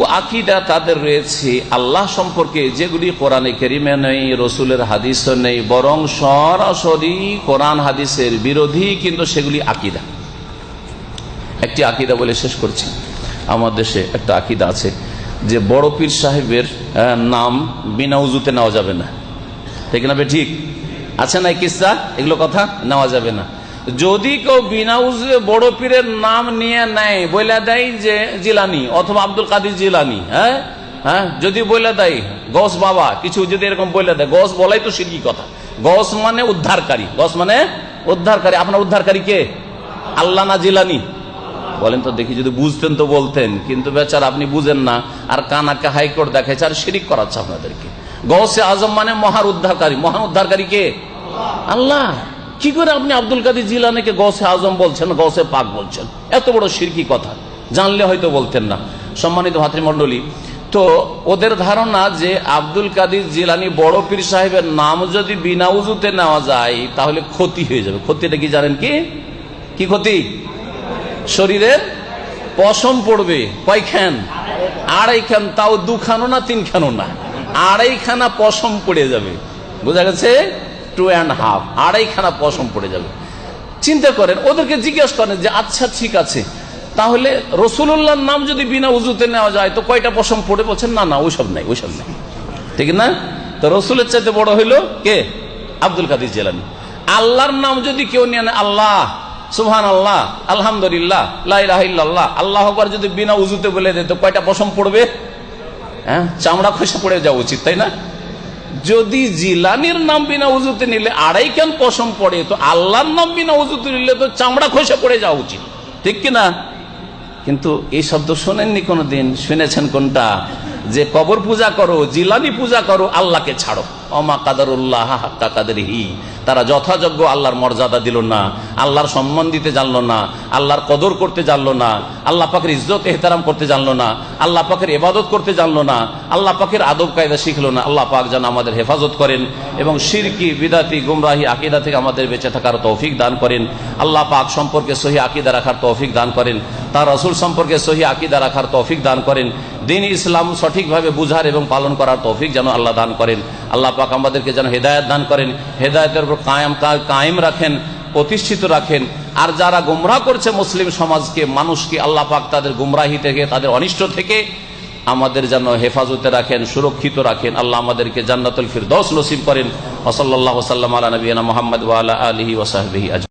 আকিদা তাদের রয়েছে। আল্লাহ সম্পর্কে যেগুলি কোরআনে কেরিমে নেই, রসুলের হাদিস নেই, বরং সরাসরি কোরআন হাদিসের বিরোধী কিন্তু সেগুলি আকিদা। একটি আকিদা বলে শেষ করছি। আমার দেশে একটা আকিদা আছে যে বড় পীর সাহেবের নাম বিনা উজুতে নেওয়া যাবে না। ঠিক না ঠিক? আছে না কিস্সা এগুলো কথা? নেওয়া যাবে না। যদি কেউ বিনা উজুয়ে বড় পীরের নাম নিয়ে নেয় বলে দেয় যে জিলানি, অথবা আব্দুল কাদির জিলানি হ্যাঁ? হ্যাঁ? যদি বলে দেয়, গস বাবা, কিছু যদি এরকম বলে দেয়, গস বলাই তো সিরকি কথা। গস মানে উদ্ধারকারী। গস মানে উদ্ধারকারী। আপনার উদ্ধারকারী কে? আল্লাহ না জিলানি? বলেন তো, দেখি যদি বুঝতেন তো বলতেন, কিন্তু বেচার আপনি বুঝেন না, আর কানাকে হাইকোর্ট দেখাচ্ছে আর শিরিক করাচ্ছে আপনাদেরকে। গৌসে আজম মানে মহার উদ্ধারকারী। মহান উদ্ধারকারী কে? আল্লাহ। কি করে আপনি আব্দুল কাদের জিলানিকে গসে আজম বলছেন গসে পাক বলছেন? এত বড় শিরকি কথা। জানলে হয়তো বলতেন না। সম্মানিত ভাতৃমণ্ডলী, তো ওদের ধারণা যে আব্দুল কাদির জিলানি বড় পীর সাহেবের নাম যদি বিনা উজুতে নেওয়া যায়, তাহলে ক্ষতি হয়ে যাবে। ক্ষতিটা কি জানেন কি? কি ক্ষতি? শরীরের পশম পড়বে। কয়খান? আড়াইখান, তাও দুখানো না তিনখানো না? আড়াইখানা পশম পড়ে যাবে। বোঝা গেছে? টু অ্যান্ড হাফ আড়াইখানা পশম পড়ে যাবে। চিন্তা করেন, ওদেরকে জিজ্ঞেস করেন যে আচ্ছা ঠিক আছে। তাহলে রসুল্লাহর নাম যদি বিনা উজুতে নেওয়া যায়, তো কয়টা পশম পড়ে বলছেন, না না, ওইসব নাই ওইসব নাই। ঠিক না? তো রসুলের চাইতে বড় হইল কে? আব্দুল কাদির জেলানি। আল্লাহর নাম যদি কেউ নিয়ে নেয়, আল্লাহ সুহান আল্লাহ আলহামদুলিল্লাহ লাহ আল্লাহ আকবর যদি বিনা উজুতে বলে দেয়, তো কয়টা পশম পড়বে হ্যাঁ চামড়া খসে পড়ে যাওয়া উচিত, তাই না? যদি জিলানির নাম বিনা উজুতে নিলে আড়াই কেন পশম পড়ে, তো আল্লাহর নাম বিনা উজুতে নিলে তো চামড়া খসে পড়ে যাওয়া উচিত। ঠিক কিনা কিন্তু এই শব্দ শোনেননি কোনোদিন? শুনেছেন কোনটা? যে কবর পূজা করো, জিলানি পূজা করো, আল্লাহকে ছাড়ো। অমা কাদারুল্লাহ হাক্কা কাদের হি তারা যথাযোগ্য আল্লাহর মর্যাদা দিল না। আল্লাহর সম্মান দিতে জানলো না, আল্লাহর কদর করতে জানলো না, আল্লাহ পাকের ইজ্জত এহতারাম করতে জানলো না, আল্লাহ পাকের ইবাদত করতে জানলো না, আল্লাহ পাকের আদব কায়দা শিখলো না, আল্লাহ পাক যেন আমাদের হেফাজত করেন এবং শিরকি, বিদাতি, গুমরাহি আকিদা থেকে আমাদের বেঁচে থাকার তৌফিক দান করেন, আল্লাহ পাক সম্পর্কে সহি আকিদা রাখার তৌফিক দান করেন, তার রসুল সম্পর্কে সহি আকিদা রাখার তৌফিক দান করেন, দিন ইসলাম সঠিকভাবে বুঝার এবং পালন করার তৌফিক যেন আল্লাহ দান করেন, আল্লাহ পাক আমাদেরকে যেন হেদায়ত দান করেন, হেদায়তের উপর কায়েম কায়েম রাখেন প্রতিষ্ঠিত রাখেন। আর যারা গুমরা করছে মুসলিম সমাজকে, মানুষকে আল্লাহ পাক তাদের গুমরাহি থেকে, তাদের অনিষ্ট থেকে আমাদের যেন হেফাজতে রাখেন, সুরক্ষিত রাখেন। আল্লাহ আমাদেরকে জান্নাতুল দশ নসিব করেন। ওসল্লাহ সাল্লাম আলা নবীনা মোহাম্মদ ওয়ালা আলহি ওসাহবিহি আজ